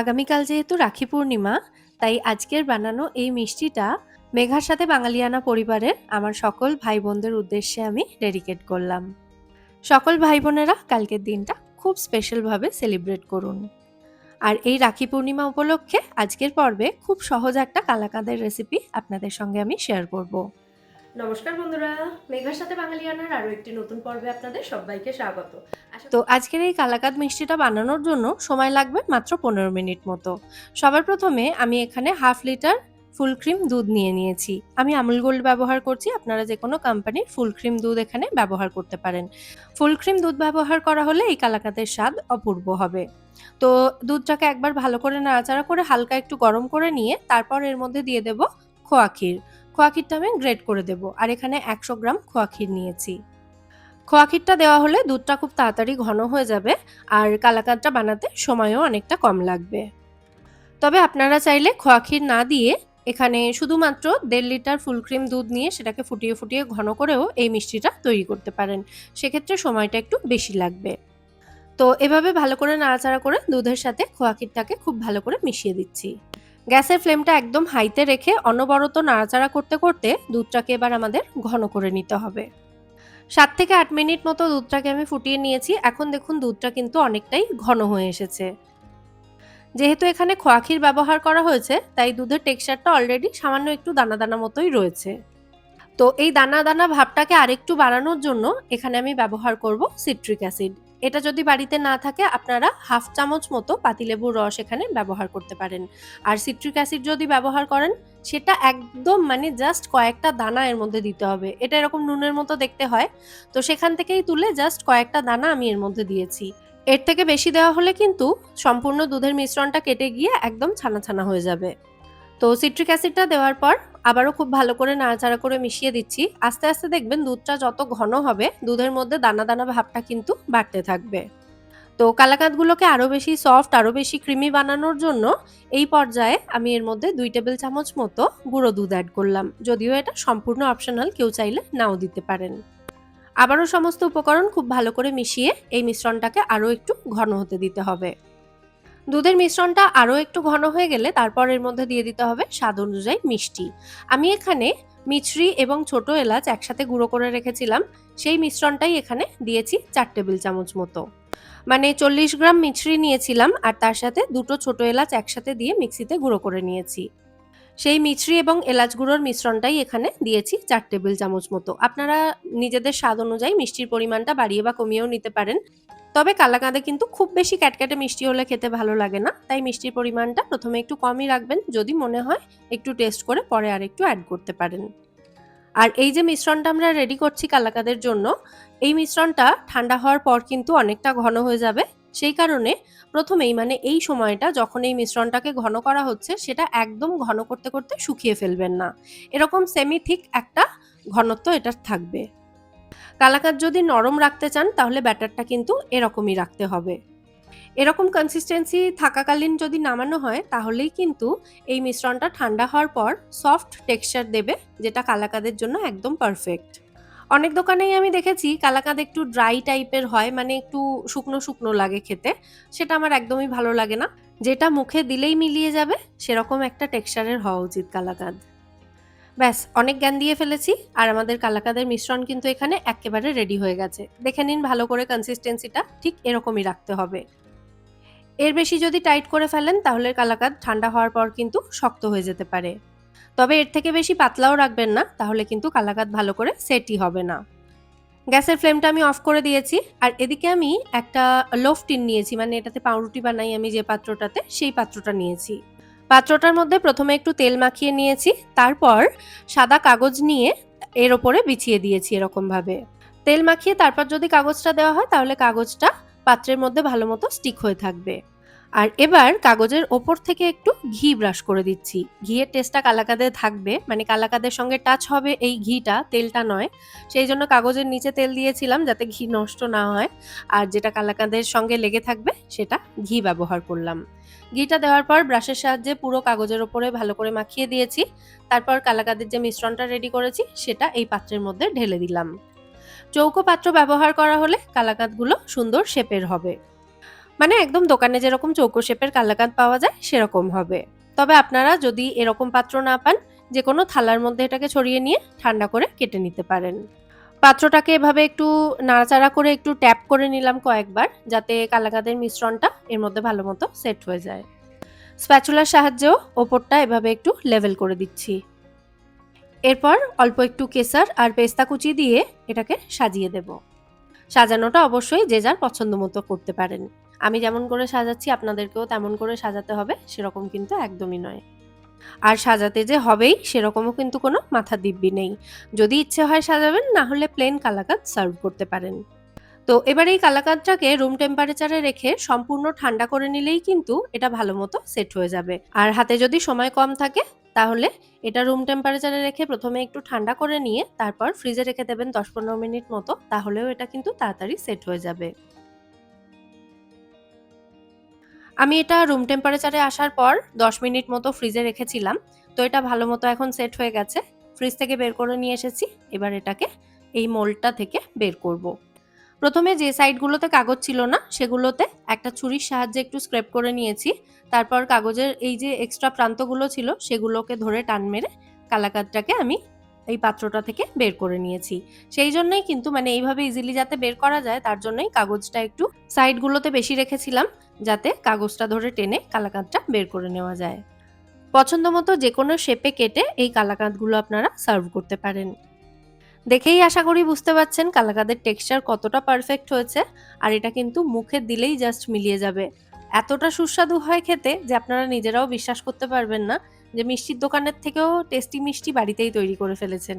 আগামীকাল যেহেতু রাখি পূর্ণিমা, তাই আজকের বানানো এই মিষ্টিটা মেঘার সাথে বাঙালিয়ানা পরিবারের আমার সকল ভাই বোনদের উদ্দেশ্যে আমি ডেডিকেট করলাম। সকল ভাই বোনেরা কালকের দিনটা খুব স্পেশালভাবে সেলিব্রেট করুন। আর এই রাখি পূর্ণিমা উপলক্ষে আজকের পর্বে খুব সহজ একটা কালাকাঁদের রেসিপি আপনাদের সঙ্গে আমি শেয়ার করব। নমস্কার বন্ধুরা, মেঘার সাথে বাঙালিয়ানার আরও একটি নতুন পর্বে আপনাদের সবাইকে স্বাগত। তো আজকের এই কালাকাদ মিষ্টিটা বানানোর জন্য সময় লাগবে মাত্র পনেরো মিনিট মতো। সবার প্রথমে আমি এখানে হাফ লিটার ফুল ক্রিম দুধ নিয়ে নিয়েছি। আমি আমুল গোল্ড ব্যবহার করছি, আপনারা যে কোনো কোম্পানির ফুল ক্রিম দুধ এখানে ব্যবহার করতে পারেন। ফুল ক্রিম দুধ ব্যবহার করা হলে এই কালাকাতের স্বাদ অপূর্ব হবে। তো দুধটাকে একবার ভালো করে নাড়াচাড়া করে হালকা একটু গরম করে নিয়ে তারপর এর মধ্যে দিয়ে দেব খোয়া ক্ষীর। খোয়া ক্ষীরটা আমি গ্রেড করে দেব। আর এখানে একশো গ্রাম খোয়া ক্ষীর নিয়েছি। খোয়া ক্ষীরটা দেওয়া হলে দুধটা খুব তাড়াতাড়ি ঘন হয়ে যাবে আর কালাকাতটা বানাতে সময়ও অনেকটা কম লাগবে। তবে আপনারা চাইলে খোয়া ক্ষীর না দিয়ে এখানে শুধুমাত্র দেড় লিটার ফুল ক্রিম দুধ নিয়ে সেটাকে ফুটিয়ে ফুটিয়ে ঘন করেও এই মিষ্টিটা তৈরি করতে পারেন। সেক্ষেত্রে সময়টা একটু বেশি লাগবে। তো এভাবে ভালো করে নাড়াচাড়া করে দুধের সাথে খোয়া ক্ষীরটাকে খুব ভালো করে মিশিয়ে দিচ্ছি। গ্যাসের ফ্লেমটা একদম হাইতে রেখে অনবরত নাড়াচাড়া করতে করতে দুধটাকে এবার আমাদের ঘন করে নিতে হবে। সাত থেকে আট মিনিট মতো দুধটাকে আমি ফুটিয়ে নিয়েছি। এখন দেখুন দুধটা কিন্তু অনেকটাই ঘন হয়ে এসেছে। যেহেতু এখানে খোয়াখির ব্যবহার করা হয়েছে, তাই দুধের টেক্সচারটা অলরেডি সামান্য একটু দানা দানা মতোই রয়েছে। তো এই দানা দানা ভাবটাকে আরেকটু বাড়ানোর জন্য এখানে আমি ব্যবহার করব সিট্রিক অ্যাসিড এটা যদি বাড়িতে না থাকে, আপনারা হাফ চামচ মতো পাতিলেবুর রস এখানে ব্যবহার করতে পারেন। আর সিট্রিক অ্যাসিড যদি ব্যবহার করেন, সেটা একদম মানে জাস্ট কয়েকটা দানা এর মধ্যে দিতে হবে। এটা এরকম নুনের মতো দেখতে হয়। তো সেখান থেকেই তুলে জাস্ট কয়েকটা দানা আমি এর মধ্যে দিয়েছি। এর থেকে বেশি দেওয়া হলে কিন্তু সম্পূর্ণ দুধের মিশ্রণটা কেটে গিয়ে একদম ছানা ছানা হয়ে যাবে। তো সিট্রিক অ্যাসিডটা দেওয়ার পর আবারও খুব ভালো করে নাড়াচাড়া করে মিশিয়ে দিচ্ছি। আস্তে আস্তে দেখবেন দুধটা যত ঘন হবে, দুধের মধ্যে দানা দানা ভাবটা কিন্তু বাড়তে থাকবে। তো কালাকাতগুলোকে আরও বেশি সফট আরও বেশি ক্রিমি বানানোর জন্য এই পর্যায়ে আমি এর মধ্যে দুই টেবিল চামচ মতো গুঁড়ো দুধ অ্যাড করলাম। যদিও এটা সম্পূর্ণ অপশনাল কেউ চাইলে নাও দিতে পারেন। আবারও সমস্ত উপকরণ খুব ভালো করে মিশিয়ে এই মিশ্রণটাকে আরও একটু ঘন হতে দিতে হবে। দুধের মিশ্রণটা আরও একটু ঘন হয়ে গেলে তারপর এর মধ্যে দিয়ে দিতে হবে স্বাদ অনুযায়ী মিষ্টি। আমি এখানে মিছরি এবং ছোট এলাচ একসাথে গুঁড়ো করে রেখেছিলাম। সেই মিশ্রণটাই এখানে দিয়েছি চার টেবিল চামচ মতো। মানে চল্লিশ গ্রাম মিছরি নিয়েছিলাম আর তার সাথে দুটো ছোট এলাচ একসাথে দিয়ে মিক্সিতে গুঁড়ো করে নিয়েছি। সেই মিছরি এবং এলাচ গুঁড়োর মিশ্রণটাই এখানে দিয়েছি চার টেবিল চামচ মতো। আপনারা নিজেদের স্বাদ অনুযায়ী মিষ্টির পরিমাণটা বাড়িয়ে বা কমিয়েও নিতে পারেন। তবে কালাকাঁদে কিন্তু খুব বেশি ক্যাটক্যাটে মিষ্টি হলে খেতে ভালো লাগে না। তাই মিষ্টির পরিমাণটা প্রথমে একটু কমই রাখবেন, যদি মনে হয় একটু টেস্ট করে পরে আর একটু অ্যাড করতে পারেন। আর এই যে মিশ্রণটা আমরা রেডি করছি কালাকাদের জন্য, এই মিশ্রণটা ঠান্ডা হওয়ার পর কিন্তু অনেকটা ঘন হয়ে যাবে। সেই কারণে প্রথমেই মানে এই সময়টা যখন এই মিশ্রণটাকে ঘন করা হচ্ছে, সেটা একদম ঘন করতে করতে শুকিয়ে ফেলবেন না। এরকম সেমি থিক একটা ঘনত্ব এটার থাকবে। কালাকাত যদি নরম রাখতে চান, তাহলে ব্যাটারটা কিন্তু এরকমই রাখতে হবে। এরকম কনসিস্টেন্সি থাকাকালীন যদি নামানো হয়, তাহলেই কিন্তু এই মিশ্রণটা ঠান্ডা হওয়ার পর সফট টেক্সচার দেবে, যেটা কালাকাদের জন্য একদম পারফেক্ট অনেক দোকানেই আমি দেখেছি কালাকাদ একটু ড্রাই টাইপের হয় মানে একটু শুকনো শুকনো লাগে খেতে। সেটা আমার একদমই ভালো লাগে না। যেটা মুখে দিলেই মিলিয়ে যাবে, সেরকম একটা টেক্সচারের হওয়া উচিত কালাকাদ ব্যাস, অনেক জ্ঞান দিয়ে ফেলেছি আর আমাদের কালাকাদের মিশ্রণ কিন্তু এখানে একেবারে রেডি হয়ে গেছে। দেখে নিন ভালো করে কনসিস্টেন্সিটা ঠিক এরকমই রাখতে হবে। এর বেশি যদি টাইট করে ফেলেন, তাহলে কালাকাদ ঠান্ডা হওয়ার পর কিন্তু শক্ত হয়ে যেতে পারে। তবে এর থেকে বেশি পাতলাও রাখবেন না, তাহলে কিন্তু কালাকাদ ভালো করে সেটই হবে না। গ্যাসের ফ্লেমটা আমি অফ করে দিয়েছি, আর এদিকে আমি একটা লোফ টিন নিয়েছি মানে এটাতে পাউরুটি বানাই আমি যে পাত্রটাতে, সেই পাত্রটা নিয়েছি। পাত্রটার মধ্যে প্রথমে একটু তেল মাখিয়ে নিয়েছি, তারপর সাদা কাগজ নিয়ে এর ওপরে বিছিয়ে দিয়েছি এরকমভাবে। তেল মাখিয়ে তারপর যদি কাগজটা দেওয়া হয় তাহলে কাগজটা পাত্রের মধ্যে ভালো মতো স্টিক হয়ে থাকবে। আর এবার কাগজের ওপর থেকে একটু ঘি ব্রাশ করে দিচ্ছি। ঘিয়ের টেস্টটা কালাকাদে থাকবে মানে কালাকাদের সঙ্গে টাচ হবে এই ঘিটা, তেলটা নয়। সেই জন্য কাগজের নিচে তেল দিয়েছিলাম যাতে ঘি নষ্ট না হয়। আর যেটা কালাকাদের সঙ্গে লেগে থাকবে, সেটা ঘি ব্যবহার করলাম। ঘিটা দেওয়ার পর ব্রাশের সাহায্যে পুরো কাগজের ওপরে ভালো করে মাখিয়ে দিয়েছি। তারপর কালাকাদের যে মিশ্রণটা রেডি করেছি, সেটা এই পাত্রের মধ্যে ঢেলে দিলাম। চৌকো পাত্র ব্যবহার করা হলে কালাকাতগুলো সুন্দর শেপের হবে। মানে একদম দোকানে যেরকম চৌকো শেপের কালাকাঁদ পাওয়া যায়, সেরকম হবে। তবে আপনারা যদি এরকম পাত্র না পান যে কোনো থালার মধ্যে এটাকে ছড়িয়ে নিয়ে ঠান্ডা করে কেটে নিতে পারেন। পাত্রটাকে এভাবে একটু নাড়াচাড়া করে একটু ট্যাপ করে নিলাম কয়েকবার, যাতে কালাকাঁদের মিশ্রণটা এর মধ্যে ভালো মতো সেট হয়ে যায়। স্প্যাচুলার সাহায্যেও ওপরটা এভাবে একটু লেভেল করে দিচ্ছি। এরপর অল্প একটু কেসার আর পেস্তা কুচি দিয়ে এটাকে সাজিয়ে দেব। সাজানোটা অবশ্যই যে যার পছন্দ মতো করতে পারেন। আমি যেমন করে সাজাচ্ছি, আপনাদেরকেও তেমন করে সাজাতে হবে, সেরকম কিন্তু একদমই নয়। আর সাজাতে যে হবেই, সেরকমও কিন্তু কোনো মাথা দিব্যি নেই। যদি ইচ্ছে হয় সাজাবেন, না হলে প্লেন কালাকাত সার্ভ করতে পারেন। তো এবার এই কালাকাদটাকে রুম টেম্পারেচারে রেখে সম্পূর্ণ ঠান্ডা করে নিলেই কিন্তু এটা ভালো মতো সেট হয়ে যাবে। আর হাতে যদি সময় কম থাকে, তাহলে এটা রুম টেম্পারেচারে রেখে প্রথমে একটু ঠান্ডা করে নিয়ে তারপর ফ্রিজে রেখে দেবেন দশ পনেরো মিনিট মতো, তাহলেও এটা কিন্তু তাড়াতাড়ি সেট হয়ে যাবে। আমি এটা রুম টেম্পারেচারে আসার পর দশ মিনিট মতো ফ্রিজে রেখেছিলাম, তো এটা ভালো মতো এখন সেট হয়ে গেছে। ফ্রিজ থেকে বের করে নিয়ে এসেছি, এবার এটাকে এই মোল্ডটা থেকে বের করব। প্রথমে যে সাইডগুলোতে কাগজ ছিল না, সেগুলোতে একটা ছুরির সাহায্যে একটু স্ক্রেপ করে নিয়েছি। তারপর কাগজের এই যে এক্সট্রা প্রান্তগুলো ছিল, সেগুলোকে ধরে টান মেরে কালাকাতটাকে আমি এই পাত্রটা থেকে বের করে নিয়েছি। সেই জন্যই কিন্তু মানে এইভাবে ইজিলি যাতে বের করা যায়, তার জন্যই কাগজটা একটু সাইডগুলোতে বেশি রেখেছিলাম, যাতে কাগজটা ধরে টেনে কালাকাঁদটা বের করে নেওয়া যায়। পছন্দ মতো যে কোনো শেপে কেটে এই কালাকাঁদগুলো আপনারা সার্ভ করতে পারেন। দেখেই আশা করি বুঝতে পারছেন কালাকাদের টেক্সচার কতটা পারফেক্ট হয়েছে, আর এটা কিন্তু মুখে দিলেই জাস্ট মিলিয়ে যাবে। এতটা সুস্বাদু হয় খেতে যে আপনারা নিজেরাও বিশ্বাস করতে পারবেন না যে মিষ্টির দোকানের থেকেও টেস্টি মিষ্টি বাড়িতেই তৈরি করে ফেলেছেন।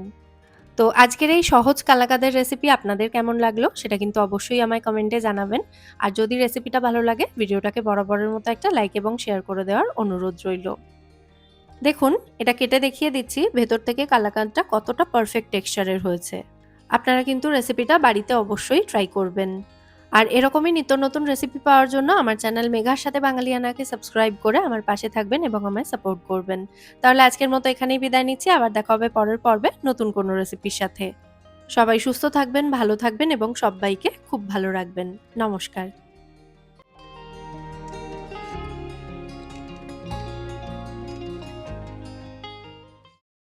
তো আজকের এই সহজ কালাকাদের রেসিপি আপনাদের কেমন লাগল সেটা কিন্তু অবশ্যই আমায় কমেন্টে জানাবেন। আর যদি রেসিপিটা ভালো লাগে ভিডিওটাকে বরাবরের মতো একটা লাইক এবং শেয়ার করে দেওয়ার অনুরোধ রইল। দেখুন, এটা কেটে দেখিয়ে দিচ্ছি, ভেতর থেকে কালাকাঁদটা কতটা পারফেক্ট টেক্সচারের হয়েছে। আপনারা কিন্তু রেসিপিটা বাড়িতে অবশ্যই ট্রাই করবেন। আর এরকমই নিত্য নতুন রেসিপি পাওয়ার জন্য আমার চ্যানেল মেঘার সাথে বাঙালিয়ানাকে সাবস্ক্রাইব করে আমার পাশে থাকবেন এবং আমায় সাপোর্ট করবেন। তাহলে আজকের মতো এখানেই বিদায় নিচ্ছি, আবার দেখা হবে পরের পর্বে নতুন কোনো রেসিপির সাথে। সবাই সুস্থ থাকবেন, ভালো থাকবেন এবং সবাইকে খুব ভালো রাখবেন। নমস্কার।